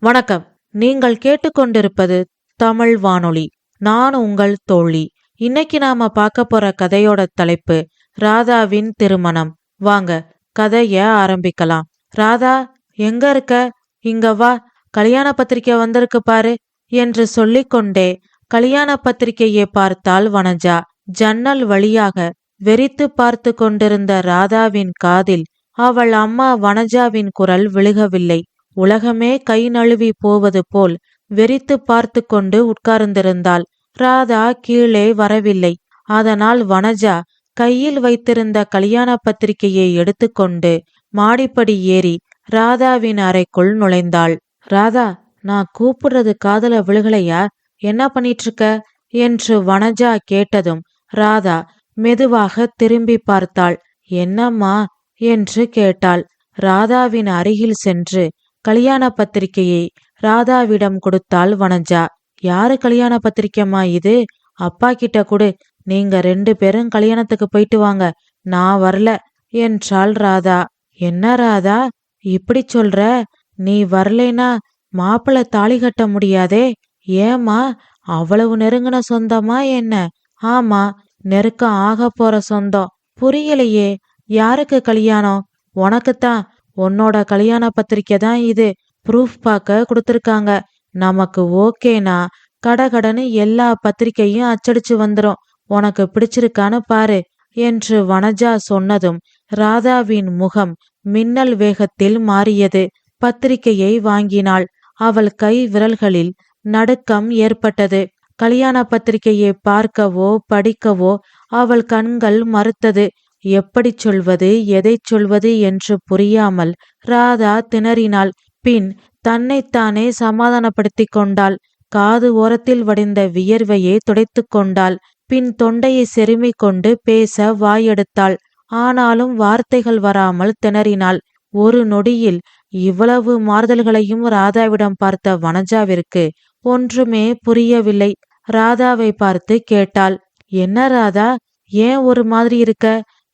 வணக்கம். நீங்கள் கேட்டுக்கொண்டிருப்பது தமிழ் வானொலி. நான் உங்கள் தோழி. இன்னைக்கு நாம பார்க்க போற கதையோட தலைப்பு ராதாவின் திருமணம். வாங்க கதைய ஆரம்பிக்கலாம். ராதா எங்க இருக்க? இங்க வா. கல்யாண பத்திரிக்கை வந்திருக்கு பாரு என்று சொல்லிக்கொண்டே கல்யாண பத்திரிகையை பார்த்தாள் வனஜா. ஜன்னல் வழியாக வெறித்து பார்த்து கொண்டிருந்த ராதாவின் காதில் அவள் அம்மா வனஜாவின் குரல் விழுகவில்லை. உலகமே கை நழுவி போவது போல் வெறித்து பார்த்து கொண்டு உட்கார்ந்திருந்தாள். ராதா கீழே வரவில்லை. அதனால் வனஜா கையில் வைத்திருந்த கல்யாண பத்திரிகையை எடுத்துக்கொண்டு மாடிப்படி ஏறி ராதாவின் அறைக்குள் நுழைந்தாள். ராதா நான் கூப்பிடுறது காதல விழுகலையா? என்ன பண்ணிட்டு இருக்க என்று வனஜா கேட்டதும் ராதா மெதுவாக திரும்பி பார்த்தாள். என்னம்மா? என்று கேட்டாள். ராதாவின் அருகில் சென்று கல்யாண பத்திரிகையை ராதாவிடம் கொடுத்தாள் வனஜா. யாரு கல்யாண பத்திரிக்கைம்மா இது? அப்பா கிட்ட கொடு. நீங்க ரெண்டு பேரும் கல்யாணத்துக்கு போயிட்டு வாங்க. நான் வரல என்றாள் ராதா. என்ன ராதா? இப்படி சொல்ற? நீ வரலைனா மாப்பிள்ள தாலி கட்ட முடியாதே. ஏம்மா? அவ்வளவு நெருங்கின சொந்தமா என்ன? ஆமா நெருக்கம் ஆக போற சொந்தம். புரியலையே. யாருக்கு கல்யாணம்? உனக்குத்தான். உன்னோட கல்யாண பத்திரிக்கை தான் இது. ப்ரூஃப் பார்க்க கொடுத்துருக்காங்க. நமக்கு ஓகேனா கடகடன்னு எல்லா பத்திரிக்கையும் அச்சடிச்சு வந்துடும் உனக்கு பிடிச்சிருக்கான்னு பாரு என்று வனஜா சொன்னதும் ராதாவின் முகம் மின்னல் வேகத்தில் மாறியது. பத்திரிகையை வாங்கினாள். அவள் கை விரல்களில் நடுக்கம் ஏற்பட்டது. கல்யாண பத்திரிகையை பார்க்கவோ படிக்கவோ அவள் கண்கள் மறுத்தது. எப்படி சொல்வது எதை சொல்வது என்று புரியாமல் ராதா திணறினாள். பின் தன்னைத்தானே சமாதானப்படுத்தி கொண்டாள். காது ஓரத்தில் வடிந்த வியர்வையை துடைத்து கொண்டாள். பின் தொண்டையை செருமிக் கொண்டு பேச வாயெடுத்தாள். ஆனாலும் வார்த்தைகள் வராமல் திணறினாள். ஒரு நொடியில் இவ்வளவு மாறுதல்களையும் ராதாவிடம் பார்த்த வனஜாவிற்கு ஒன்றுமே புரியவில்லை. ராதாவை பார்த்து கேட்டாள் என்ன ராதா ஏன் ஒரு மாதிரி இருக்க?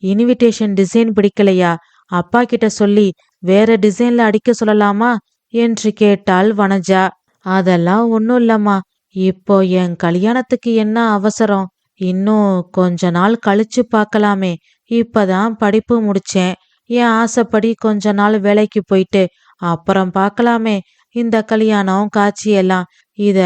இன்விடேஷன் டிசைன் பிடிக்கலையா? அப்பா கிட்ட சொல்லி வேற டிசைன்ல அடிக்க சொல்லலாமா? என்று கேட்டாள் வனஜா. அதெல்லாம் ஒன்றும் இல்லம்மா. இப்போ என் கல்யாணத்துக்கு என்ன அவசரம்? இன்னும் கொஞ்ச நாள் கழிச்சு பார்க்கலாமே. இப்பதான் படிப்பு முடிச்சேன். என் ஆசைப்படி கொஞ்ச நாள் வேலைக்கு போயிட்டு அப்புறம் பார்க்கலாமே. இந்த கல்யாணம் காட்சி எல்லாம். இத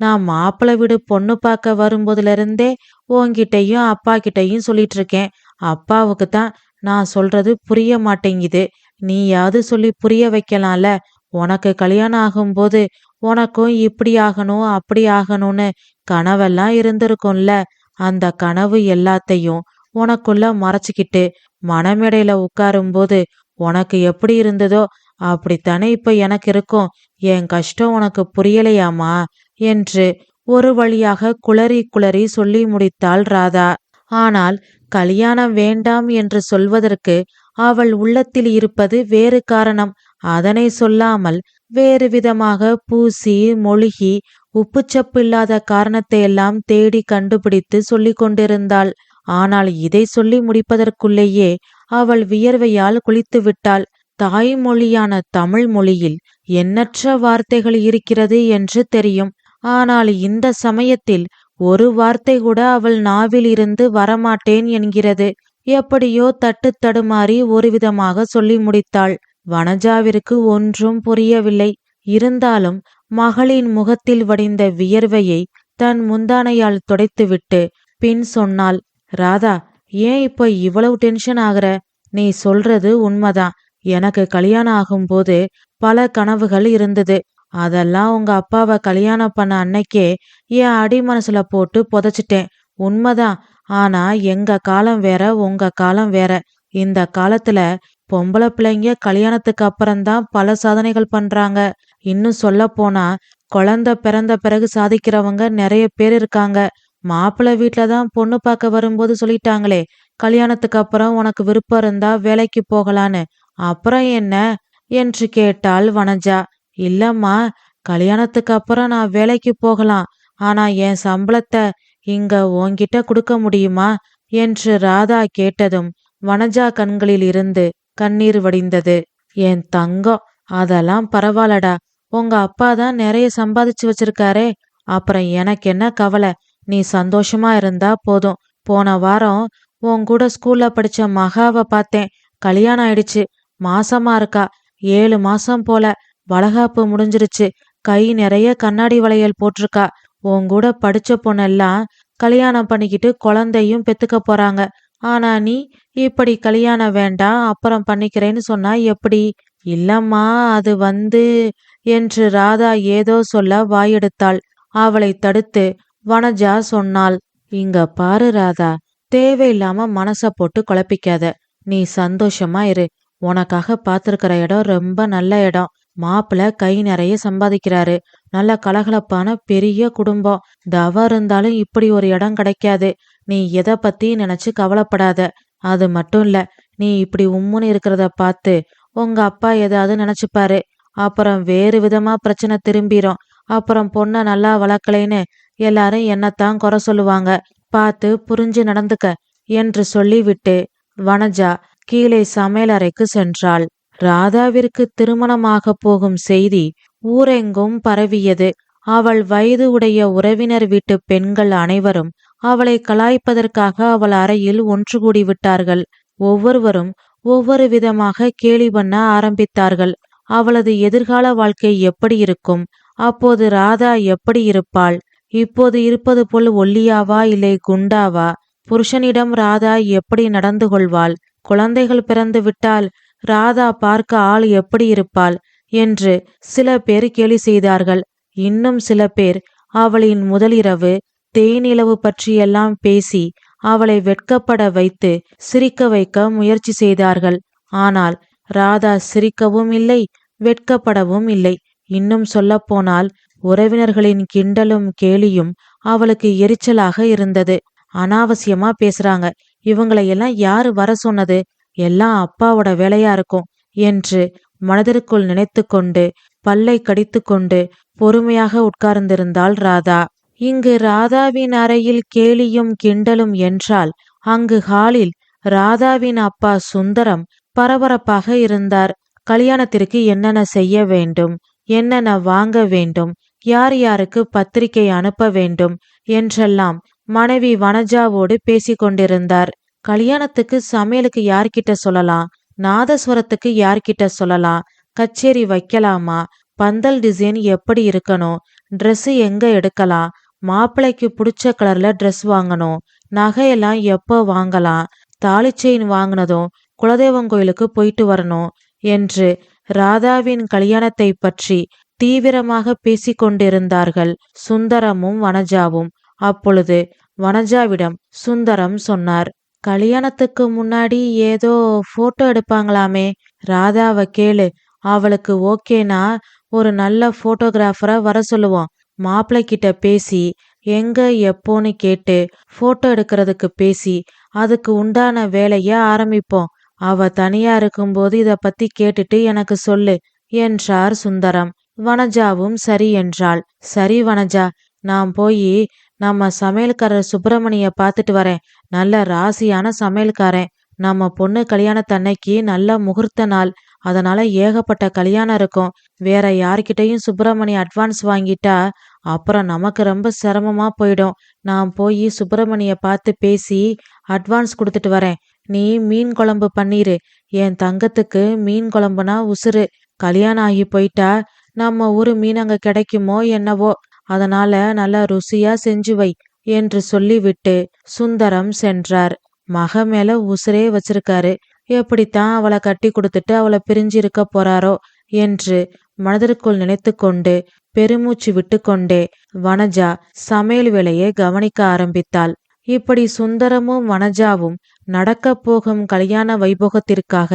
நான் மாப்பிள்ளை வீடு பொண்ணு பார்க்க வரும்போதுல இருந்தே உங்ககிட்டயும் அப்பா கிட்டையும் சொல்லிட்டு இருக்கேன். அப்பாவுக்கு தான் நான் சொல்றது புரிய மாட்டேங்குது. நீயாவது சொல்லி புரிய வைக்கலாம்ல. உனக்கு கல்யாணம் ஆகும்போது உனக்கும் இப்படி ஆகணும் அப்படி ஆகணும்னு கனவெல்லாம் இருந்திருக்கும்ல. அந்த கனவு எல்லாத்தையும் உனக்குள்ள மறைச்சிக்கிட்டு மனமேடையில உட்காரும்போது உனக்கு எப்படி இருந்ததோ அப்படித்தானே இப்ப எனக்கு இருக்கும். என் கஷ்டம் உனக்கு புரியலையாமா? என்று ஒரு வழியாக குளறி குளறி சொல்லி முடித்தாள் ராதா. ஆனால் கல்யாணம் வேண்டாம் என்று சொல்வதற்கு அவள் உள்ளத்தில் இருப்பது வேறு காரணம். அதனை சொல்லாமல் வேறு விதமாக பூசி மொழிகி உப்புச்சப்பு இல்லாத காரணத்தை எல்லாம் தேடி கண்டுபிடித்து சொல்லிக் கொண்டிருந்தாள். ஆனால் இதை சொல்லி முடிப்பதற்குள்ளேயே அவள் வியர்வையால் குளித்து விட்டாள் தாய்மொழியான தமிழ் மொழியில் எண்ணற்ற வார்த்தைகள் இருக்கிறது என்று தெரியும். ஆனால் இந்த சமயத்தில் ஒரு வார்த்தை கூட அவள் நாவில் இருந்து வரமாட்டேன் என்கிறது. எப்படியோ தட்டு தடுமாறி ஒரு விதமாக சொல்லி முடித்தாள். வனஜாவிற்கு ஒன்றும் புரியவில்லை. இருந்தாலும் மகளின் முகத்தில் வடிந்த வியர்வையை தன் முந்தானையால் துடைத்துவிட்டு பின் சொன்னாள் ராதா ஏன் இப்ப இவ்வளவு டென்ஷன் ஆகுற? நீ சொல்றது உண்மைதான். எனக்கு கல்யாணம் ஆகும்போது பல கனவுகள் இருந்தது. அதெல்லாம் உங்க அப்பாவை கல்யாணம் பண்ண அன்னைக்கே என் அடி மனசுல போட்டு புதைச்சிட்டேன். உண்மைதான். ஆனா எங்க காலம் வேற உங்க காலம் வேற. இந்த காலத்துல பொம்பளை பிள்ளைங்க கல்யாணத்துக்கு அப்புறம்தான் பல சாதனைகள் பண்றாங்க. இன்னும் சொல்ல போனா குழந்தை பிறந்த பிறகு சாதிக்கிறவங்க நிறைய பேர் இருக்காங்க. மாப்பிள்ளை வீட்ல தான் பொண்ணு பார்க்க வரும்போது சொல்லிட்டாங்களே கல்யாணத்துக்கு அப்புறம் உனக்கு விருப்பம் இருந்தா வேலைக்கு போகலான்னு. அப்புறம் என்ன? என்று கேட்டாள் வனஜா. இல்லம்மா கல்யாணத்துக்கு அப்புறம் நான் வேலைக்கு போகலாம். ஆனா என் சம்பளத்தை இங்க உன்கிட்ட கொடுக்க முடியுமா? என்று ராதா கேட்டதும் வனஜா கண்களில் இருந்து கண்ணீர் வடிந்தது. என் தங்கம் அதெல்லாம் பரவாயில்லடா. உங்க அப்பா தான் நிறைய சம்பாதிச்சு வச்சிருக்காரே. அப்புறம் எனக்கு என்ன கவலை? நீ சந்தோஷமா இருந்தா போதும். போன வாரம் உன் கூட ஸ்கூல்ல படிச்ச மகாவை பார்த்தேன். கல்யாணம் ஆயிடுச்சு. மாசமா இருக்கா. ஏழு மாசம் போல. வளகாப்பு முடிஞ்சிருச்சு. கை நிறைய கண்ணாடி வளையல் போட்டிருக்கா. உன் கூட படிச்ச பொண்ணெல்லாம் கல்யாணம் பண்ணிக்கிட்டு குழந்தையும் பெத்துக்க போறாங்க. ஆனா நீ இப்படி கல்யாணம் வேண்டாம் அப்புறம் பண்ணிக்கிறேன்னு சொன்னா எப்படி? இல்லம்மா அது வந்து என்று ராதா ஏதோ சொல்ல வாயெடுத்தாள். அவளை தடுத்து வனஜா சொன்னாள் இங்க பாரு ராதா தேவையில்லாம மனச போட்டு குழப்பிக்காத. நீ சந்தோஷமா இரு. உனக்காக பார்த்திருக்கிற இடம் ரொம்ப நல்ல இடம். மாப்பிள்ள கை நிறைய சம்பாதிக்கிறாரு. நல்ல கலகலப்பான பெரிய குடும்பம். தவா இருந்தாலும் இப்படி ஒரு இடம் கிடைக்காது. நீ எதை பத்தி நினைச்சு கவலைப்படாத. அது மட்டும் இல்ல நீ இப்படி உம்முன்னு இருக்கிறத பார்த்து உங்க அப்பா ஏதாவது நினைச்சுப்பாரு. அப்புறம் வேறு விதமா பிரச்சனை திரும்பிரும். அப்புறம் பொண்ணை நல்லா வளர்க்கலைன்னு எல்லாரும் என்னத்தான் குறை சொல்லுவாங்க. பார்த்து புரிஞ்சு நடந்துக்க என்று சொல்லிவிட்டு வனஜா கீழே சமையலறைக்கு சென்றாள். ராதாவிற்கு திருமணமாக போகும் செய்தி ஊரெங்கும் பரவியது. அவள் வயது உடைய உறவினர் வீட்டு பெண்கள் அனைவரும் அவளை கலாய்ப்பதற்காக அவள் அறையில் ஒன்று கூடி விட்டார்கள். ஒவ்வொருவரும் ஒவ்வொரு விதமாக கேலி பண்ண ஆரம்பித்தார்கள். அவளது எதிர்கால வாழ்க்கை எப்படி இருக்கும்? அப்போது ராதா எப்படி இருப்பாள்? இப்போது இருப்பது போல் ஒல்லியாவா இல்லை குண்டாவா? புருஷனிடம் ராதா எப்படி நடந்து கொள்வாள்? குழந்தைகள் பிறந்து விட்டால் ராதா பார்க்க ஆள் எப்படி இருப்பாள்? என்று சில பேர் கேலி செய்தார்கள். இன்னும் சில பேர் அவளின் முதலிரவு தேனிலவு பற்றியெல்லாம் பேசி அவளை வெட்கப்பட வைத்து சிரிக்க வைக்க முயற்சி செய்தார்கள். ஆனால் ராதா சிரிக்கவும் இல்லை வெட்கப்படவும் இல்லை. இன்னும் சொல்லப்போனால் உறவினர்களின் கிண்டலும் கேலியும் அவளுக்கு எரிச்சலாக இருந்தது. அனாவசியமா பேசுறாங்க. இவங்களையெல்லாம் யாரு வர சொன்னது? எல்லாம் அப்பாவோட வேலையா இருக்கும் என்று மனதிற்குள் நினைத்து கொண்டு பல்லை கடித்து கொண்டு பொறுமையாக உட்கார்ந்திருந்தாள் ராதா. இங்கு ராதாவின் அறையில் கேலியும் கிண்டலும் என்றால் அங்கு ஹாலில் ராதாவின் அப்பா சுந்தரம் பரபரப்பாக இருந்தார். கல்யாணத்திற்கு என்னென்ன செய்ய வேண்டும் என்னென்ன வாங்க வேண்டும் யார் யாருக்கு பத்திரிகை அனுப்ப வேண்டும் என்றெல்லாம் மனைவி வனஜாவோடு பேசிக்கொண்டிருந்தார். கல்யாணத்துக்கு சமையலுக்கு யார்கிட்ட சொல்லலாம்? நாதஸ்வரத்துக்கு யார்கிட்ட சொல்லலாம்? கச்சேரி வைக்கலாமா? பந்தல் டிசைன் எப்படி இருக்கணும்? ட்ரெஸ்ஸு எங்க எடுக்கலாம்? மாப்பிள்ளைக்கு பிடிச்ச கலர்ல ட்ரெஸ் வாங்கணும். நகையெல்லாம் எப்போ வாங்கலாம்? தாலி செயின் வாங்கினதும் குலதெய்வம் கோயிலுக்கு போயிட்டு வரணும் என்று ராதாவின் கல்யாணத்தை பற்றி தீவிரமாக பேசிக்கொண்டிருந்தார்கள் சுந்தரமும் வனஜாவும். அப்பொழுது வனஜாவிடம் சுந்தரம் சொன்னார் கல்யாணத்துக்கு முன்னாடி ஏதோ போட்டோ எடுப்பாங்களாமே. ராதாவை கேளு. அவளுக்கு ஓகேனா ஒரு நல்ல போட்டோகிராஃபரை வர சொல்லுவோம் மாப்பிள்ளை கிட்ட பேசி எங்க எப்போன்னு கேட்டு போட்டோ எடுக்கிறதுக்கு பேசி அதுக்கு உண்டான வேலைய ஆரம்பிப்போம். அவ தனியா இருக்கும்போது இத பத்தி கேட்டுட்டு எனக்கு சொல்லு என்றார் சுந்தரம். வனஜாவும் சரி என்றாள். சரி வனஜா நான் போய் நம்ம சமையல்காரர் சுப்பிரமணிய பார்த்துட்டு வரேன். நல்ல ராசியான சமையல்காரன். நம்ம பொண்ணு கல்யாணத்தன்னைக்கு நல்ல முகூர்த்த நாள். அதனால ஏகப்பட்ட கல்யாணம் இருக்கும். வேற யார்கிட்டயும் சுப்பிரமணி அட்வான்ஸ் வாங்கிட்டா அப்புறம் நமக்கு ரொம்ப சிரமமா போயிடும். நான் போய் சுப்பிரமணிய பார்த்து பேசி அட்வான்ஸ் கொடுத்துட்டு வரேன். நீ மீன் குழம்பு பண்ணிரு என் தங்கத்துக்கு மீன் குழம்புனா உசுரு கல்யாணம் ஆகி போயிட்டா நம்ம ஊரு மீன் அங்க கிடைக்குமோ என்னவோ. அதனால நல்லா ருசியா செஞ்சு வை என்று சொல்லிவிட்டு சுந்தரம் சென்றார். மக மேல உசுரே வச்சிருக்காரு. எப்படித்தான் அவளை கட்டி கொடுத்துட்டு அவளை பிரிஞ்சு இருக்க போறாரோ என்று மனதிற்குள் நினைத்து கொண்டு பெருமூச்சு விட்டுக்கொண்டே வனஜா சமையல் வேலையை கவனிக்க ஆரம்பித்தாள். இப்படி சுந்தரமும் வனஜாவும் நடக்கப் போகும் கல்யாண வைபோகத்திற்காக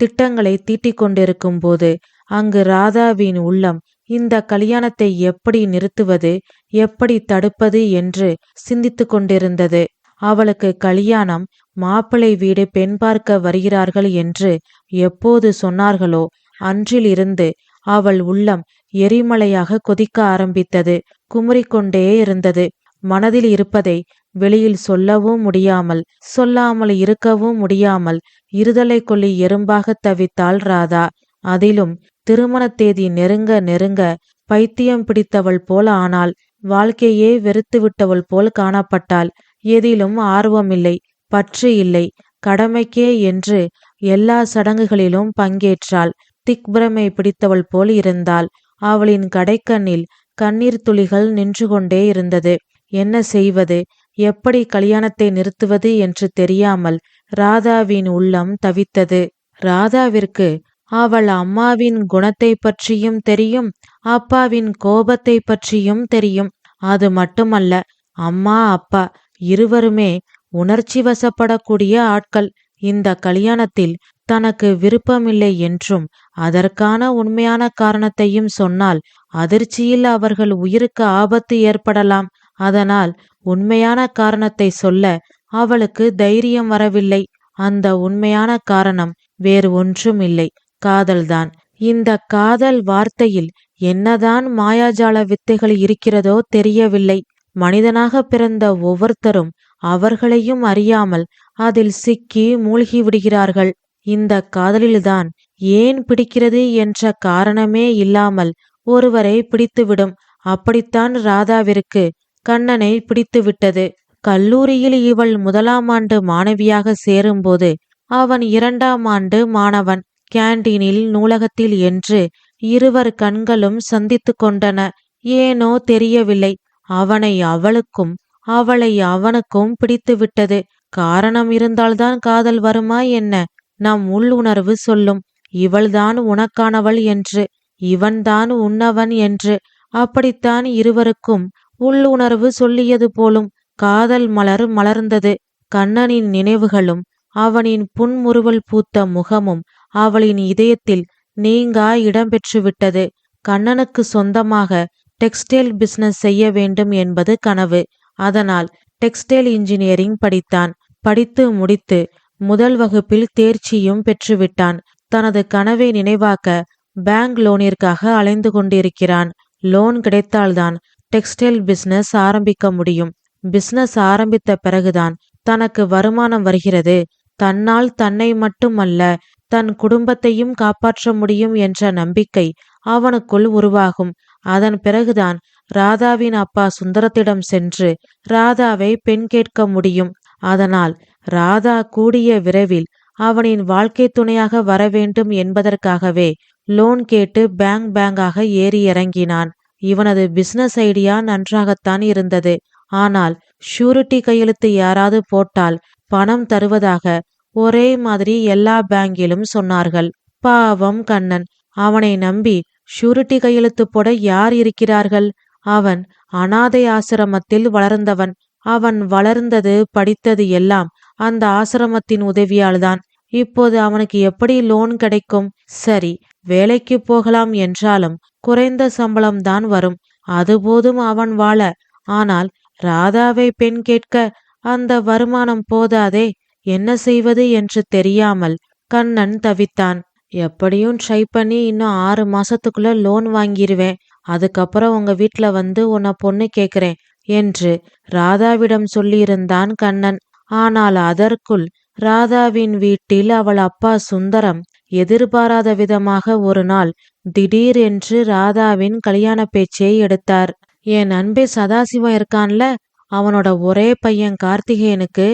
திட்டங்களை தீட்டிக் கொண்டிருக்கும் போது அங்கு ராதாவின் உள்ளம் இந்த கல்யாணத்தை எப்படி நிறுத்துவது எப்படி தடுப்பது என்று சிந்தித்து கொண்டிருந்தது. அவளுக்கு கல்யாணம் மாப்பிளை வீடு பெண் பார்க்க வருகிறார்கள் என்று எப்போது சொன்னார்களோ அன்றிலிருந்து அவள் உள்ளம் எரிமலையாக கொதிக்க ஆரம்பித்தது குமுறிக்கொண்டே இருந்தது. மனதில் இருப்பதை வெளியில் சொல்லவும் முடியாமல் சொல்லாமல் இருக்கவும் முடியாமல் இருதலை கொள்ளி எறும்பாக தவித்தாள் ராதா. அதிலும் திருமண தேதி நெருங்க நெருங்க பைத்தியம் பிடித்தவள் போல் ஆனாள். வாழ்க்கையே வெறுத்து விட்டவள் போல் காணப்பட்டாள். எதிலும் ஆர்வமில்லை பற்று இல்லை. கடமைக்கே என்று எல்லா சடங்குகளிலும் பங்கேற்றாள். திக்பிரமை பிடித்தவள் போல் இருந்தாள். அவளின் கடைக்கண்ணில் கண்ணீர் துளிகள் நின்று கொண்டே இருந்தது. என்ன செய்வது? எப்படி கல்யாணத்தை நிறுத்துவது என்று தெரியாமல் ராதாவின் உள்ளம் தவித்தது. ராதாவிற்கு அவள் அம்மாவின் குணத்தை பற்றியும் தெரியும் அப்பாவின் கோபத்தை பற்றியும் தெரியும். அது மட்டுமல்ல அம்மா அப்பா இருவருமே உணர்ச்சி வசப்படக்கூடிய ஆட்கள். இந்த கல்யாணத்தில் தனக்கு விருப்பமில்லை என்றும் அதற்கான உண்மையான காரணத்தையும் சொன்னால் அதிர்ச்சியில் அவர்கள் உயிருக்கு ஆபத்து ஏற்படலாம். அதனால் உண்மையான காரணத்தை சொல்ல அவளுக்கு தைரியம் வரவில்லை. அந்த உண்மையான காரணம் வேறு ஒன்றும் இல்லை காதல்தான். இந்த காதல் வார்த்தையில் என்னதான் மாயாஜால வித்தைகள் இருக்கிறதோ தெரியவில்லை. மனிதனாக பிறந்த ஒவ்வொருத்தரும் அவர்களையும் அறியாமல் அதில் சிக்கி மூழ்கி விடுகிறார்கள். இந்த காதலில்தான் ஏன் பிடிக்கிறது என்ற காரணமே இல்லாமல் ஒருவரை பிடித்துவிடும். அப்படித்தான் ராதாவிற்கு கண்ணனை பிடித்துவிட்டது. கல்லூரியில் இவள் முதலாம் ஆண்டு மாணவியாக சேரும்போது அவன் இரண்டாம் ஆண்டு மாணவன். கேண்டீனில் நூலகத்தில் என்று இருவர் கண்களும் சந்தித்து கொண்டன. ஏனோ தெரியவில்லை. அவனை அவளுக்கும் அவளை அவனுக்கும் பிடித்துவிட்டது. காரணம் இருந்தால்தான் காதல் வருமா என்ன? நம் உள்ளுணர்வு சொல்லும். இவள்தான் உனக்கானவள் என்று இவன்தான் உன்னவன் என்று. அப்படித்தான் இருவருக்கும் உள்ளுணர்வு சொல்லியது போலும். காதல் மலர் மலர்ந்தது. கண்ணனின் நினைவுகளும் அவனின் புன்முறுவல் பூத்த முகமும் அவளின் இதயத்தில் நீங்கா இடம்பெற்றுவிட்டது. கண்ணனுக்கு சொந்தமாக டெக்ஸ்டைல் பிசினஸ் செய்ய வேண்டும் என்பது கனவு. அதனால் டெக்ஸ்டைல் இன்ஜினியரிங் படித்தான். படித்து முடித்து முதல் வகுப்பில் தேர்ச்சியும் பெற்றுவிட்டான். தனது கனவை நினைவாக்க பேங்க் லோனிற்காக அலைந்து கொண்டிருக்கிறான். லோன் கிடைத்தால்தான் டெக்ஸ்டைல் பிசினஸ் ஆரம்பிக்க முடியும். பிசினஸ் ஆரம்பித்த பிறகுதான் தனக்கு வருமானம் வருகிறது. தன்னால் தன்னை மட்டுமல்ல தன் குடும்பத்தையும் காப்பாற்ற முடியும் என்ற நம்பிக்கை அவனுக்குள் உருவாகும். அதன் பிறகுதான் ராதாவின் அப்பா சுந்தரத்திடம் சென்று ராதாவை பெண் கேட்க முடியும். அதனால் ராதா கூடிய விரைவில் அவனின் வாழ்க்கை துணையாக வர வேண்டும் என்பதற்காகவே லோன் கேட்டு பேங்க் பேங்காக ஏறி இறங்கினான். இவனது பிசினஸ் ஐடியா நன்றாகத்தான் இருந்தது. ஆனால் ஷூரிட்டி கையெழுத்து யாராவது போட்டால் பணம் தருவதாக ஒரே மாதிரி எல்லா பேங்கிலும் சொன்னார்கள். பாவம் கண்ணன் அவனை நம்பி ஷூரிட்டி கையெழுத்து போட யார் இருக்கிறார்கள்? அவன் அனாதை ஆசிரமத்தில் வளர்ந்தவன். அவன் வளர்ந்தது படித்தது எல்லாம் அந்த ஆசிரமத்தின் உதவியால்தான். இப்போது அவனுக்கு எப்படி லோன் கிடைக்கும்? சரி வேலைக்கு போகலாம் என்றாலும் குறைந்த சம்பளம்தான் வரும். அதுபோதும் அவன் வாழ. ஆனால் ராதாவை பெண் கேட்க அந்த வருமானம் போதாதே. என்ன செய்வது என்று தெரியாமல் கண்ணன் தவித்தான். எப்படியும் ட்ரை பண்ணி இன்னும் ஆறு மாசத்துக்குள்ள லோன் வாங்கிடுவேன் அதுக்கப்புறம் உங்க வீட்ல வந்து உன்னை பொண்ணு கேக்குறேன் என்று ராதாவிடம் சொல்லியிருந்தான் கண்ணன். ஆனால் அதற்குள் ராதாவின் வீட்டில் அவள் அப்பா சுந்தரம் எதிர்பாராத விதமாக ஒரு நாள் திடீர் என்று ராதாவின் கல்யாண பேச்சை எடுத்தார். என் அன்பே சதாசிவம் இருக்கான்ல? அவனோட ஒரே பையன் கார்த்திகேயனுக்கு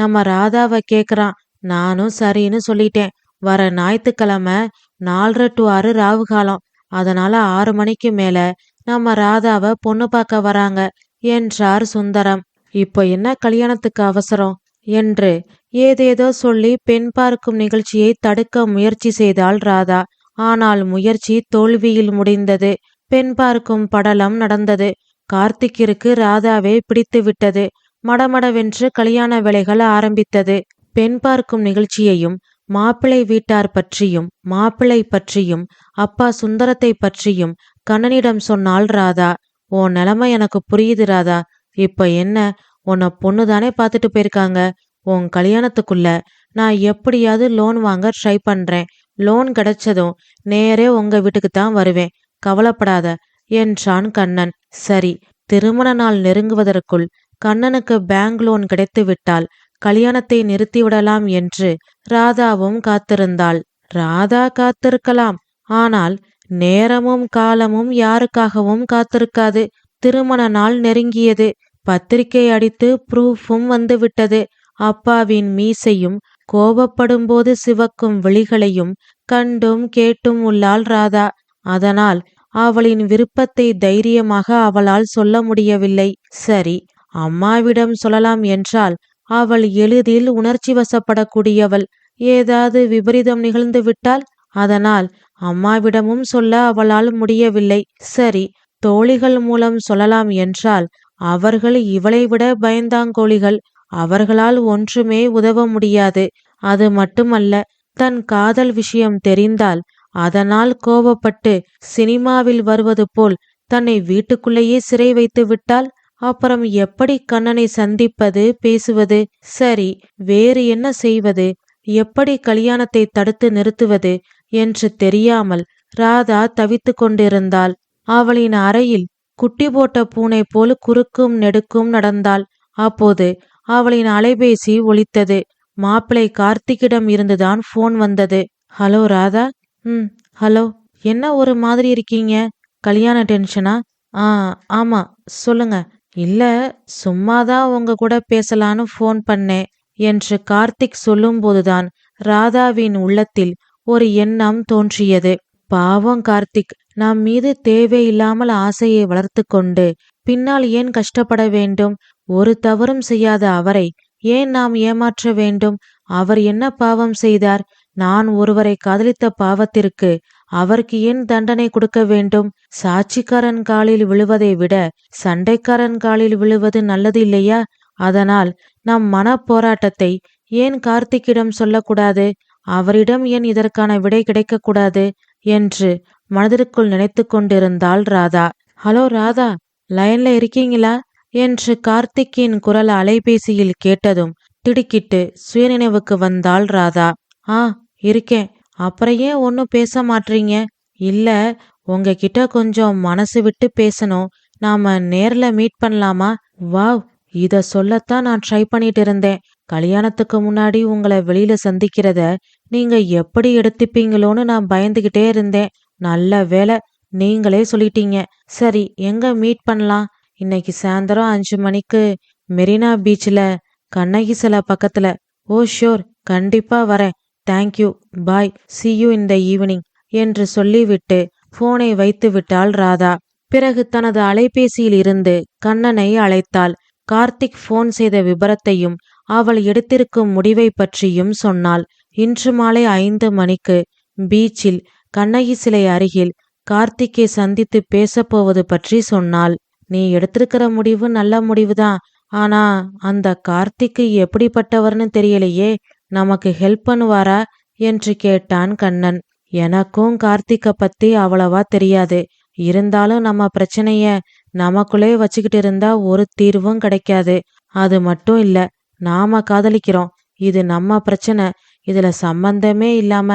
நம்ம ராதாவை கேக்குறான். நானும் சரின்னு சொல்லிட்டேன். வர ஞாயிற்றுக்கிழமை நாலரை டு ஆறு ராவு காலம். அதனால ஆறு மணிக்கு மேல நம்ம ராதாவை பொண்ணு பார்க்க வராங்க என்றார் சுந்தரம். இப்போ என்ன கல்யாணத்துக்கு அவசரம்? என்று ஏதேதோ சொல்லி பெண் பார்க்கும் நிகழ்ச்சியை தடுக்க முயற்சி செய்தாள் ராதா. ஆனால் முயற்சி தோல்வியில் முடிந்தது. பெண் பார்க்கும் படலம் நடந்தது. கார்த்திக்கிற்கு ராதாவே பிடித்து விட்டது. மடமடவென்று கல்யாண வேலைகள் ஆரம்பித்தது. பெண் பார்க்கும் நிகழ்ச்சியையும் மாப்பிள்ளை வீட்டார் பற்றியும் மாப்பிள்ளை பற்றியும் அப்பா சுந்தரத்தை பற்றியும் கண்ணனிடம் சொன்னாள் ராதா உன் நிலைமை எனக்கு புரியுது ராதா. இப்ப என்ன? உன்னை பொண்ணு தானே பார்த்துட்டு போயிருக்காங்க. உன் கல்யாணத்துக்குள்ள நான் எப்படியாவது லோன் வாங்க ட்ரை பண்றேன். லோன் கிடைச்சதும் நேரே உங்க வீட்டுக்கு தான் வருவேன். கவலைப்படாத என்றான் கண்ணன். சரி திருமண நாள் நெருங்குவதற்குள் கண்ணனுக்கு பேங்க் லோன் கிடைத்து விட்டால் கல்யாணத்தை நிறுத்திவிடலாம் என்று ராதாவும் காத்திருந்தாள். ராதா காத்திருக்கலாம். ஆனால் நேரமும் காலமும் யாருக்காகவும் காத்திருக்காது. திருமண நாள் நெருங்கியது. பத்திரிகை அடித்து ப்ரூஃபும் வந்துவிட்டது. அப்பாவின் மீசையும் கோபப்படும்போது சிவக்கும் விழிகளையும் கண்டும் கேட்டும் உள்ளாள் ராதா. அதனால் அவளின் விருப்பத்தை தைரியமாக அவளால் சொல்ல முடியவில்லை. சரி அம்மாவிடம் சொல்லலாம் என்றால் அவள் எளிதில் உணர்ச்சி வசப்படக்கூடியவள் ஏதாவது விபரீதம் நிகழ்ந்து விட்டால் அதனால் அம்மாவிடமும் சொல்ல அவளால் முடியவில்லை. சரி தோழிகள் மூலம் சொல்லலாம் என்றால் அவர்கள் இவளை விட பயந்தாங்கோழிகள். அவர்களால் ஒன்றுமே உதவ முடியாது. அது மட்டுமல்ல தன் காதல் விஷயம் தெரிந்தால் அதனால் கோபப்பட்டு சினிமாவில் வருவது போல் தன்னை வீட்டுக்குள்ளேயே சிறை வைத்து விட்டால் அப்புறம் எப்படி கண்ணனை சந்திப்பது பேசுவது? சரி வேறு என்ன செய்வது? எப்படி கல்யாணத்தை தடுத்து நிறுத்துவது என்று தெரியாமல் ராதா தவித்து கொண்டிருந்தாள். அவளின் அறையில் குட்டி போட்ட பூனை போல் குறுக்கும் நெடுக்கும் நடந்தாள். அப்போது அவளின் அலைபேசி ஒலித்தது. மாப்பிளை கார்த்திக்கிடம் இருந்துதான் ஃபோன் வந்தது. ஹலோ ராதா? ம் ஹலோ. என்ன ஒரு மாதிரி இருக்கீங்க? கல்யாண டென்ஷனா? ஆ ஆமா சொல்லுங்க. இல்ல சும்மாதான் உங்க கூட பேசலான்னு ஃபோன் பண்ணேன் என்று கார்த்திக் சொல்லும்போதுதான் ராதாவின் உள்ளத்தில் ஒரு எண்ணம் தோன்றியது. பாவம் கார்த்திக் நம் மீது தேவையில்லாமல் ஆசையை வளர்த்து கொண்டு பின்னால் ஏன் கஷ்டப்பட வேண்டும்? ஒரு தவறும் செய்யாத அவரை ஏன் நாம் ஏமாற்ற வேண்டும்? அவர் என்ன பாவம் செய்தார்? நான் ஒருவரை காதலித்த பாவத்திற்கு அவருக்கு ஏன் தண்டனை கொடுக்க வேண்டும்? சாட்சிக்காரன் காலில் விழுவதை விட சண்டைக்காரன் காலில் விழுவது நல்லது இல்லையா? அதனால் நம் மன போராட்டத்தை ஏன் கார்த்திக்கிடம் சொல்லக்கூடாது? அவரிடம் ஏன் இதற்கான விடை கிடைக்கக்கூடாது? என்று மனதிற்குள் நினைத்து கொண்டிருந்தாள் ராதா. ஹலோ ராதா லைன்ல இருக்கீங்களா? என்று கார்த்திக்கின் குரல் அலைபேசியில் கேட்டதும் திடுக்கிட்டு சுயநினைவுக்கு வந்தாள் ராதா. ஆ இருக்கேன். அப்புறம் ஏன் ஒன்றும் பேச மாட்டீங்க இல்லை உங்ககிட்ட கொஞ்சம் மனசு விட்டு பேசணும். நாம நேர்ல மீட் பண்ணலாமா? வாவ் இத சொல்லத்தான் நான் ட்ரை பண்ணிட்டு இருந்தேன். கல்யாணத்துக்கு முன்னாடி உங்களை வெளியில சந்திக்கிறத நீங்க எப்படி எடுத்துப்பீங்களோன்னு நான் பயந்துகிட்டே இருந்தேன். நல்ல வேலை நீங்களே சொல்லிட்டீங்க. சரி எங்க மீட் பண்ணலாம்? இன்னைக்கு சாயந்தரம் அஞ்சு மணிக்கு மெரினா பீச்சில் கண்ணகி சிலை பக்கத்துல. ஓ ஷோர் கண்டிப்பா வரேன். Thank you bye see you in the evening என்று சொல்லிவிட்டு போனை வைத்து விட்டாள் ராதா. பிறகு தனது அலைபேசியில் இருந்து கண்ணனை அழைத்தாள். கார்த்திக் போன் செய்த விபரத்தையும் அவள் எடுத்திருக்கும் முடிவை பற்றியும் சொன்னாள். இன்று மாலை ஐந்து மணிக்கு பீச்சில் கண்ணகி சிலை அருகில் கார்த்திக்கை சந்தித்து பேசப்போவது பற்றி சொன்னாள். நீ எடுத்திருக்கிற முடிவு நல்ல முடிவுதான். ஆனா அந்த கார்த்திக்கு எப்படிப்பட்டவர்னு தெரியலையே. நமக்கு ஹெல்ப் பண்ணுவாரா? என்று கேட்டான் கண்ணன். எனக்கும் கார்த்திகை பத்தி அவ்வளவா தெரியாது. இருந்தாலும் நம்ம பிரச்சனைய நமக்குள்ளே வச்சுக்கிட்டு இருந்தா ஒரு தீர்வும் கிடைக்காது. அது மட்டும் இல்ல நாம காதலிக்கிறோம். இது நம்ம பிரச்சனை. இதுல சம்பந்தமே இல்லாம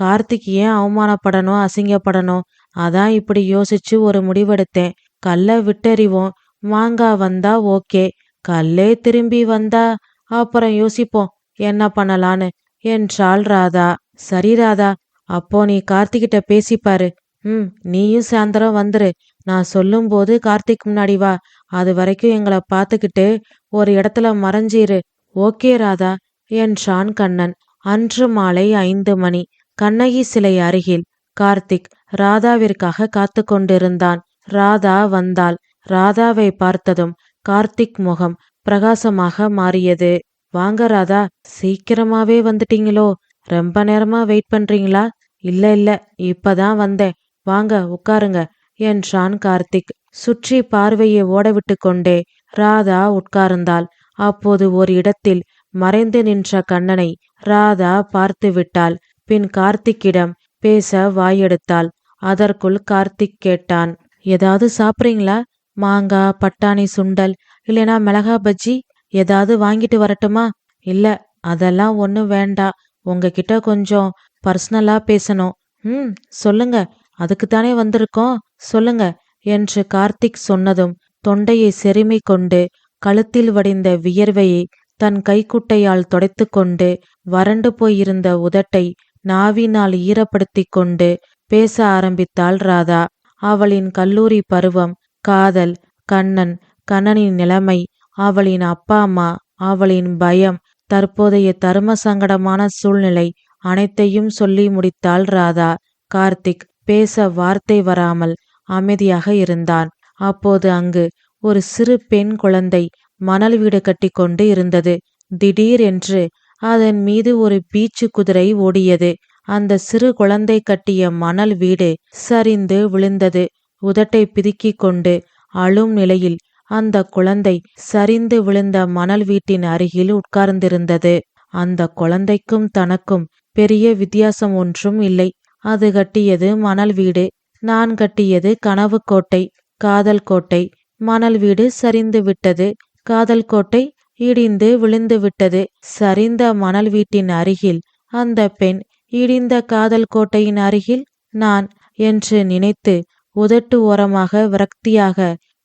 கார்த்திக் ஏன் அவமானப்படணும் அசிங்கப்படணும்? அதான் இப்படி யோசிச்சு ஒரு முடிவெடுத்தேன். கல்லை விட்டறிவோம். மாங்கா வந்தா ஓகே. கல்லே திரும்பி வந்தா அப்புறம் யோசிப்போம். என்ன பண்ணலான்னு? என்றாள் ராதா. சரி ராதா அப்போ நீ கார்த்திகிட்ட பேசிப்பாரு ம் நீயும் சாயந்தரம் வந்துரு. நான் சொல்லும்போது கார்த்திக் முன்னாடி வா. அது வரைக்கும் எங்களை பார்த்துக்கிட்டு ஒரு இடத்துல மறைஞ்சிரு. ஓகே ராதா என்றான் கண்ணன். அன்று மாலை ஐந்து மணி. கண்ணகி சிலை அருகில் கார்த்திக் ராதாவிற்காக காத்து கொண்டிருந்தான். ராதா வந்தாள். ராதாவை பார்த்ததும் கார்த்திக் முகம் பிரகாசமாக மாறியது. வாங்க ராதா சீக்கிரமாவே வந்துட்டீங்களோ? ரொம்ப நேரமா வெயிட் பண்றீங்களா? இல்ல இல்ல இப்பதான் வந்தேன். வாங்க உட்காருங்க என்றான் கார்த்திக். சுற்றி பார்வையை ஓடவிட்டு கொண்டே ராதா உட்கார்ந்தாள். அப்போது ஒரு இடத்தில் மறைந்து நின்ற கண்ணனை ராதா பார்த்து விட்டாள். பின் கார்த்திக்கிடம் பேச வாயெடுத்தாள். அதற்குள் கார்த்திக் கேட்டான் ஏதாவது சாப்பிட்றீங்களா? மாங்காய் பட்டாணி சுண்டல் இல்லைனா மிளகா பஜ்ஜி? ஏதாவது வாங்கிட்டு வரட்டுமா? இல்ல அதெல்லாம் ஒன்றும் வேண்டாம் உங்ககிட்ட கொஞ்சம் பர்சனலா பேசணும். ம் சொல்லுங்க. அதுக்குத்தானே வந்திருக்கோம். சொல்லுங்க என்று கார்த்திக் சொன்னதும் தொண்டையை செருமி கொண்டு கழுத்தில் வடிந்த வியர்வையை தன் கைக்குட்டையால் துடைத்து கொண்டு வறண்டு போயிருந்த உதட்டை நாவினால் ஈரப்படுத்தி கொண்டு பேச ஆரம்பித்தாள் ராதா. அவளின் கல்லூரி பருவம் காதல் கண்ணன் கண்ணனின் நிலைமை அவளின் அப்பா அம்மா அவளின் பயம் தற்போதைய தர்ம சங்கடமான சூழ்நிலை அனைத்தையும் சொல்லி முடித்தாள் ராதா. கார்த்திக் பேச வார்த்தை வராமல் அமைதியாக இருந்தான். அப்போது அங்கு ஒரு சிறு பெண் குழந்தை மணல் வீடு கட்டிக்கொண்டு இருந்தது. திடீரென்று அதன் மீது ஒரு பீச்சு குதிரை ஓடியது. அந்த சிறு குழந்தை கட்டிய மணல் வீடு சரிந்து விழுந்தது. உதட்டை பிதுக்கிக் கொண்டு அழும் நிலையில் அந்த குழந்தை சரிந்து விழுந்த மணல் வீட்டின் அருகில் உட்கார்ந்திருந்தது. அந்த குழந்தைக்கும் தனக்கும் பெரிய வித்தியாசம் ஒன்றும் இல்லை. அது கட்டியது மணல் வீடு நான் கட்டியது கனவு கோட்டை காதல் கோட்டை. மணல் வீடு சரிந்து விட்டது காதல் கோட்டை இடிந்து விழுந்து விட்டது. சரிந்த மணல் வீட்டின் அருகில் அந்த பெண் இடிந்த காதல் கோட்டையின் அருகில் நான் என்று நினைத்து உதட்டு ஓரமாக விரக்தியாக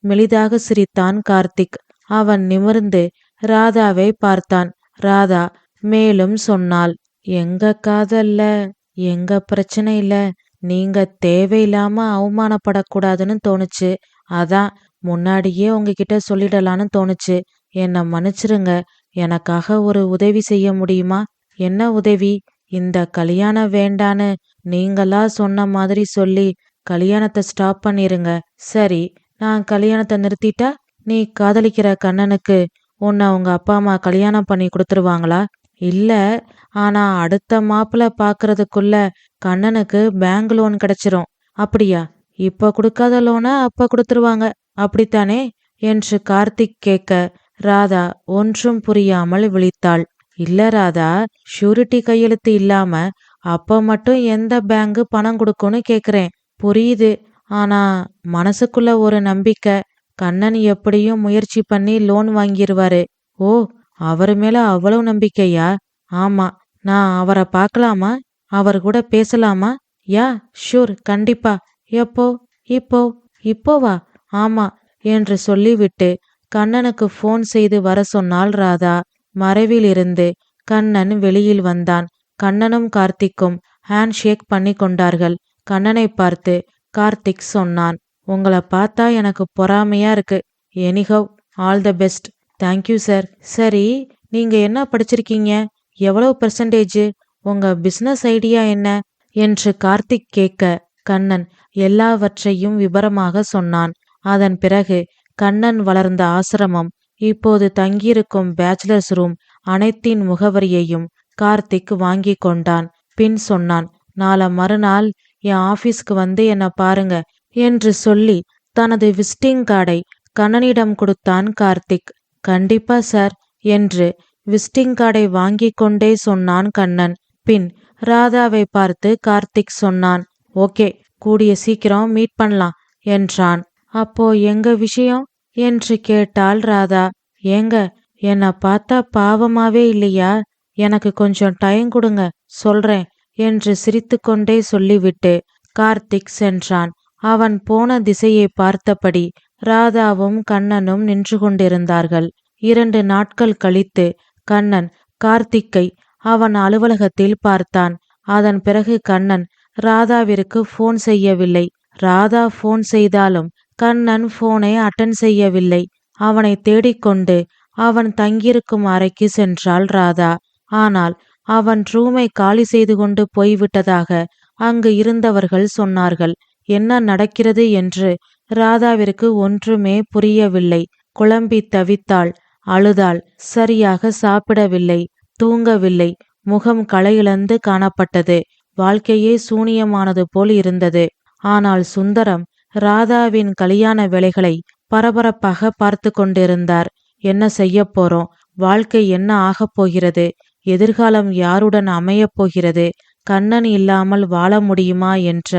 மெலிதாக சிரித்தான் கார்த்திக். அவன் நிமிர்ந்து ராதாவை பார்த்தான். ராதா மேலும் சொன்னாள் எங்க காதல்ல? எங்க பிரச்சனை இல்ல நீங்க தேவையில்லாம அவமானப்படக்கூடாதுன்னு தோணுச்சு. அதான் முன்னாடியே உங்ககிட்ட சொல்லிடலான்னு தோணுச்சு. என்னை மன்னிச்சிருங்க. எனக்காக ஒரு உதவி செய்ய முடியுமா? என்ன உதவி? இந்த கல்யாணம் வேண்டான்னு நீங்களா சொன்ன மாதிரி சொல்லி கல்யாணத்தை ஸ்டாப் பண்ணிருங்க. சரி நான் கல்யாணத்தை நிறுத்திட்டா நீ காதலிக்கிற கண்ணனுக்கு உன்னை அவங்க அப்பா அம்மா கல்யாணம் பண்ணி கொடுத்துருவாங்களா? இல்ல ஆனா அடுத்த மாப்பிள்ள பாக்குறதுக்குள்ள கண்ணனுக்கு பேங்க் லோன் கிடைச்சிரும். அப்படியா? இப்ப கொடுக்காத லோனை அப்ப கொடுத்துருவாங்க. அப்படித்தானே? என்று கார்த்திக் கேட்க ராதா ஒன்றும் புரியாமல் விழித்தாள். இல்ல ராதா ஷூரிட்டி கையெழுத்து இல்லாம அப்ப மட்டும் எந்த பேங்க் பணம் கொடுக்கும்னு கேக்குறேன். புரியுது. ஆனா மனசுக்குள்ள ஒரு நம்பிக்கை கண்ணன் எப்படியும் முயற்சி பண்ணி லோன் வாங்கிருவாரு. ஓ அவர் மேல அவ்வளவு நம்பிக்கையா? ஆமா நான் அவரை பார்க்கலாமா? அவர் கூட பேசலாமா? யா ஷூர் கண்டிப்பா. எப்போ? இப்போ. இப்போவா ஆமா என்று சொல்லிவிட்டு கண்ணனுக்கு ஃபோன் செய்து வர சொன்னாள் ராதா மறைவிலிருந்து கண்ணன் வெளியில் வந்தான். கண்ணனும் கார்த்திக்கும் ஹேண்ட் ஷேக் பண்ணி கொண்டார்கள். கண்ணனை பார்த்து கார்த்திக் சொன்னான். உங்களை பார்த்தா எனக்கு பொறாமையா இருக்கு. Anyhow all the best thank you sir சரி நீங்க என்ன படிச்சிருக்கீங்க? எவ்வளவு பெர்சன்டேஜ் உங்க பிசினஸ் ஐடியா என்ன? என்று கார்த்திக் கேட்க கண்ணன் எல்லாவற்றையும் விபரமாக சொன்னான். அதன் பிறகு கண்ணன் வளர்ந்த ஆசிரமம் இப்போது தங்கியிருக்கும் பேச்சுலர்ஸ் ரூம் அனைத்தின் முகவரியையும் கார்த்திக் வாங்கி கொண்டான். பின் சொன்னான் நாளை மறுநாள் என் ஆபீஸ்க்கு வந்து என்னை பாருங்க என்று சொல்லி தனது விசிட்டிங் கார்டை கண்ணனிடம் கொடுத்தான் கார்த்திக். கண்டிப்பா சார் என்று விசிட்டிங் கார்டை வாங்கி கொண்டே சொன்னான் கண்ணன். பின் ராதாவை பார்த்து கார்த்திக் சொன்னான் ஓகே கூடிய சீக்கிரம் மீட் பண்ணலாம் என்றான். அப்போ எங்க விஷயம்? என்று கேட்டாள் ராதா. ஏங்க என்னை பார்த்தா பாவமாவே இல்லையா? எனக்கு கொஞ்சம் டைம் கொடுங்க சொல்றேன் என்று சிரித்துக்கொண்டே சொல்லிவிட்டு கார்த்திக் சென்றான். அவன் போன திசையை பார்த்தபடி ராதாவும் கண்ணனும் நின்று கொண்டிருந்தார்கள். இரண்டு நாட்கள் கழித்து கண்ணன் கார்த்திக்கை அவன் அலுவலகத்தில் பார்த்தான். அதன் பிறகு கண்ணன் ராதாவிற்கு போன் செய்யவில்லை. ராதா போன் செய்தாலும் கண்ணன் போனை அட்டன் செய்யவில்லை. அவனை தேடிக்கொண்டு அவன் தங்கியிருக்கும் அறைக்கு சென்றாள் ராதா. ஆனால் அவன் ரூமை காலி செய்து கொண்டு போய்விட்டதாக அங்கு இருந்தவர்கள் சொன்னார்கள் என்ன நடக்கிறது என்று ராதாவிற்கு ஒன்றுமே புரியவில்லை. குழம்பி தவித்தாள். அழுதாள். சரியாக சாப்பிடவில்லை. தூங்கவில்லை. முகம் களையிழந்து காணப்பட்டது. வாழ்க்கையே சூனியமானது போல் இருந்தது. ஆனால் சுந்தரம் ராதாவின் கல்யாண வேலைகளை பரபரப்பாக பார்த்து கொண்டிருந்தார். என்ன செய்ய போறோம்? வாழ்க்கை என்ன ஆகப் போகிறது? எதிர்காலம் யாருடன் அமையப் போகிறது? கண்ணன் இல்லாமல் வாழ முடியுமா என்ற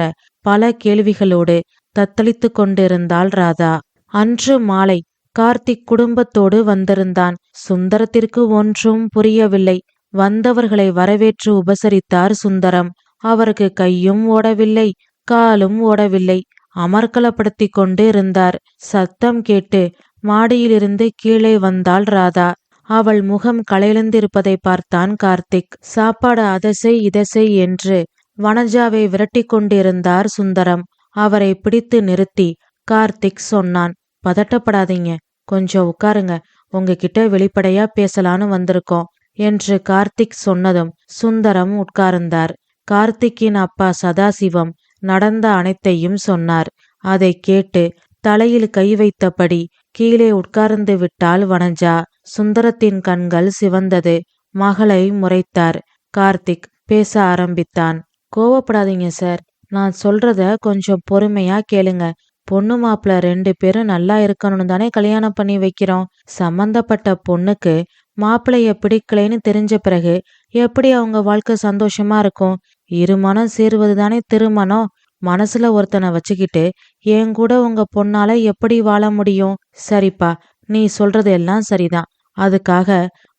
பல கேள்விகளோடு தத்தளித்து கொண்டிருந்தாள் ராதா. அன்று மாலை கார்த்திக் குடும்பத்தோடு வந்திருந்தான். சுந்தரத்திற்கு ஒன்றும் புரியவில்லை. வந்தவர்களை வரவேற்று உபசரித்தார் சுந்தரம். அவருக்கு கையும் ஓடவில்லை காலும் ஓடவில்லை. அமர்க்கலப்படுத்தி கொண்டு இருந்தார். சத்தம் கேட்டு மாடியிலிருந்து கீழே வந்தாள் ராதா. அவள் முகம் களையெழுந்திருப்பதை பார்த்தான் கார்த்திக். சாப்பாடு அதசை இதசை என்று வனஜாவை விரட்டி கொண்டிருந்தார் சுந்தரம். அவரை பிடித்து நிறுத்தி கார்த்திக் சொன்னான் பதட்டப்படாதீங்க கொஞ்சம் உட்காருங்க. உங்ககிட்ட வெளிப்படையா பேசலான்னு வந்திருக்கோம் என்று கார்த்திக் சொன்னதும் சுந்தரம் உட்கார்ந்தார். கார்த்திக்கின் அப்பா சதாசிவம் நடந்த அனைத்தையும் சொன்னார். அதை கேட்டு தலையில் கை வைத்தபடி கீழே உட்கார்ந்து விட்டாள் வனஜா. சுந்தரத்தின் கண்கள் சிவந்தது. மகளை முறைத்தார். கார்த்திக் பேச ஆரம்பித்தான். கோவப்படாதீங்க சார். நான் சொல்றத கொஞ்சம் பொறுமையா கேளுங்க. பொண்ணு மாப்பிள்ள ரெண்டு பேரும் நல்லா இருக்கணும்னு தானே கல்யாணம் பண்ணி வைக்கிறோம். சம்பந்தப்பட்ட பொண்ணுக்கு மாப்பிள்ளைய பிடிக்கலைன்னு தெரிஞ்ச பிறகு எப்படி அவங்க வாழ்க்கை சந்தோஷமா இருக்கும்? இருமனம் சேருவது தானே திருமணம்? மனசுல ஒருத்தனை வச்சுக்கிட்டு என் கூட உங்க பொண்ணால எப்படி வாழ முடியும்? சரிப்பா நீ சொல்றது எல்லாம் சரிதான். அதுக்காக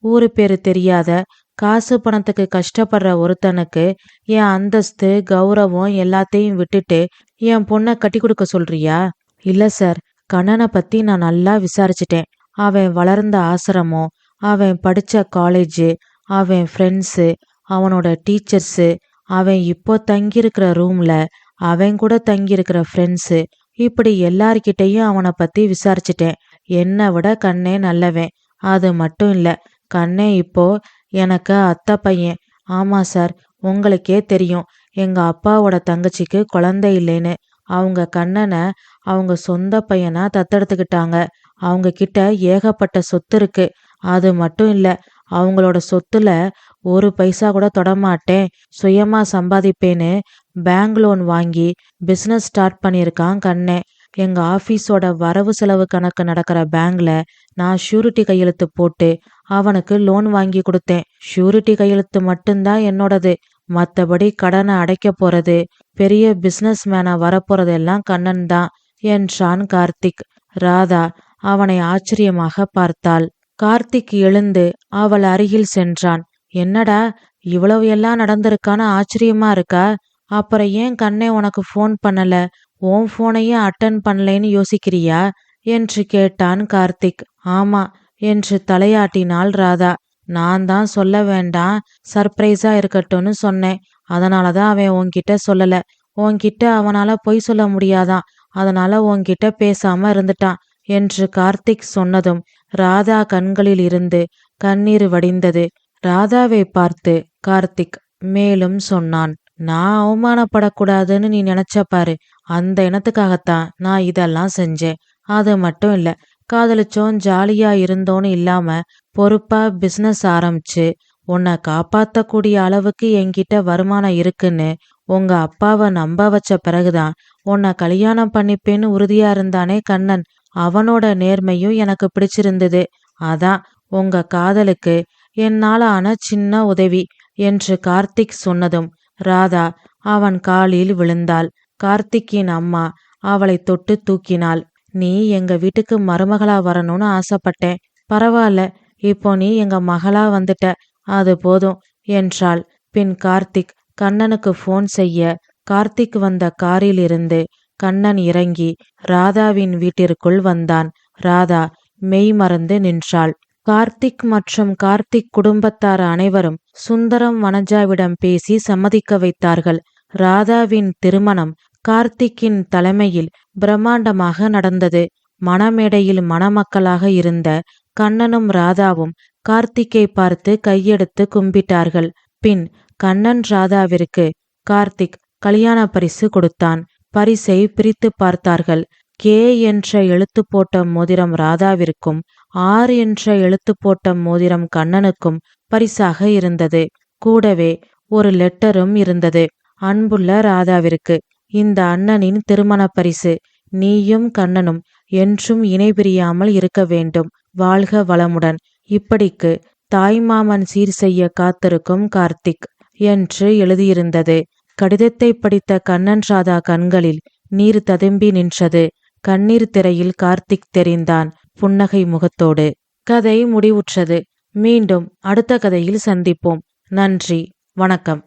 ஊரு பேரு தெரியாத காசு பணத்துக்கு கஷ்டப்படுற ஒருத்தனுக்கு என் அந்தஸ்து கௌரவம் எல்லாத்தையும் விட்டுட்டு என் பொண்ணை கட்டி கொடுக்க சொல்றியா? இல்ல சார் கண்ணனை பத்தி நான் நல்லா விசாரிச்சிட்டேன். அவன் வளர்ந்த ஆசிரமம் அவன் படிச்ச காலேஜு அவன் ஃப்ரெண்ட்ஸு அவனோட டீச்சர்ஸு அவன் இப்போ தங்கியிருக்கிற ரூம்ல அவன் கூட தங்கியிருக்கிற ஃப்ரெண்ட்ஸு இப்படி எல்லார்கிட்டையும் அவனை பத்தி விசாரிச்சிட்டேன். என்னை விட கண்ணே நல்லவன். அது மட்டும் இல்லை. கண்ணே இப்போ எனக்கு அத்தை பையன். ஆமாம் சார். உங்களுக்கே தெரியும். எங்கள் அப்பாவோட தங்கச்சிக்கு குழந்தை இல்லைன்னு. அவங்க கண்ணனை அவங்க சொந்த பையனா தத்தெடுத்துக்கிட்டாங்க. அவங்க கிட்ட ஏகப்பட்ட சொத்து இருக்கு. அது மட்டும் இல்லை. அவங்களோட சொத்துல ஒரு பைசா கூட தொடமாட்டேன் சுயமா சம்பாதிப்பேன்னு பேங்க் லோன் வாங்கி பிஸ்னஸ் ஸ்டார்ட் பண்ணியிருக்கான் கண்ணே. எங்க ஆஃபீஸோட வரவு செலவு கணக்கு நடக்கிற பேங்க்ல நான் ஷூரிட்டி கையெழுத்து போட்டு அவனுக்கு லோன் வாங்கி கொடுத்தேன். ஷூரிட்டி கையெழுத்து மட்டும்தான் என்னோடது. மற்றபடி கடனை அடைக்க போறது பெரிய பிஸ்னஸ் மேனா வரப்போறதெல்லாம் கண்ணன் தான் என்றான் கார்த்திக். ராதா அவனை ஆச்சரியமாக பார்த்தாள். கார்த்திக் எழுந்து அவள் அருகில் சென்றான். என்னடா இவ்வளவு எல்லாம் நடந்திருக்கான்னு ஆச்சரியமா இருக்கா? அப்புறம் ஏன் கண்ணே உனக்கு ஃபோன் பண்ணல? உன் ஃபோனையும் அட்டன் பண்ணலைன்னு யோசிக்கிறியா? என்று கேட்டான் கார்த்திக். ஆமா என்று தலையாட்டினாள் ராதா. நான் தான் சொல்ல வேண்டாம். சர்ப்ரைஸா இருக்கட்டும்னு சொன்னேன். அதனாலதான் அவன் உன்கிட்ட சொல்லல. உன்கிட்ட அவனால பொய் சொல்ல முடியாதான். அதனால உன்கிட்ட பேசாம இருந்துட்டான் என்று கார்த்திக் சொன்னதும் ராதா கண்களில் இருந்து கண்ணீர் வடிந்தது. ராதாவை பார்த்து கார்த்திக் மேலும் சொன்னான். நான் அவமானப்படக்கூடாதுன்னு நீ நினைச்ச பாரு. அந்த இனத்துக்காகத்தான் நான் இதெல்லாம் செஞ்சேன். அது மட்டும் இல்ல காதலிச்சோம் ஜாலியா இருந்தோன்னு இல்லாம பொறுப்பா பிசினஸ் ஆரம்பிச்சு உன்னை காப்பாத்தக்கூடிய அளவுக்கு என்கிட்ட வருமானம் இருக்குன்னு உங்க அப்பாவை நம்ப வச்ச பிறகுதான் உன்னை கல்யாணம் பண்ணிப்பேன்னு உறுதியா இருந்தானே கண்ணன். அவனோட நேர்மையும் எனக்கு பிடிச்சிருந்தது. அதான் உங்க காதலுக்கு என்னால ஆன சின்ன உதவி என்று கார்த்திக் சொன்னதும் ராதா அவன் காலில் விழுந்தாள். கார்த்திக்கின் அம்மா அவளை தொட்டு தூக்கினாள். நீ எங்க வீட்டுக்கு மருமகளா வரணும்னு ஆசைப்பட்டேன். பரவாயில்ல இப்போ நீ எங்க மகளா வந்துட்ட. அது போதும் என்றாள். பின் கார்த்திக் கண்ணனுக்கு ஃபோன் செய்ய கார்த்திக் வந்த காரில் இருந்து கண்ணன் இறங்கி ராதாவின் வீட்டிற்குள் வந்தான். ராதா மெய் மறந்து நின்றாள். கார்த்திக் மற்றும் கார்த்திக் குடும்பத்தார் அனைவரும் சுந்தரம் வனஜாவிடம் பேசி சம்மதிக்க வைத்தார்கள். ராதாவின் திருமணம் கார்த்திக்கின் தலைமையில் பிரம்மாண்டமாக நடந்தது. மணமேடையில் மணமக்களாக இருந்த கண்ணனும் ராதாவும் கார்த்திக்கை பார்த்து கையெடுத்து கும்பிட்டார்கள். பின் கண்ணன் ராதாவிற்கு கார்த்திக் கல்யாண பரிசு கொடுத்தான். பரிசை பிரித்து பார்த்தார்கள். கே என்ற எழுத்து போட்ட மோதிரம் ராதாவிற்கும் ஆறு என்ற எழுத்து போட்ட மோதிரம் கண்ணனுக்கும் பரிசாக இருந்தது. கூடவே ஒரு லெட்டரும் இருந்தது. அன்புள்ள ராதாவிற்கு இந்த அண்ணனின் திருமண பரிசு. நீயும் கண்ணனும் என்றும் இணை பிரியாமல் இருக்க வேண்டும். வாழ்க வளமுடன். இப்படிக்கு தாய்மாமன் சீர் செய்ய காத்திருக்கும் கார்த்திக் என்று எழுதியிருந்தது. கடிதத்தை படித்த கண்ணன் ராதா கண்களில் நீர் ததும்பி நின்றது. கண்ணீர் திரையில் கார்த்திக் தெரிந்தான். புன்னகை முகத்தோடு கதை முடிவுற்றது. மீண்டும் அடுத்த கதையில் சந்திப்போம். நன்றி. வணக்கம்.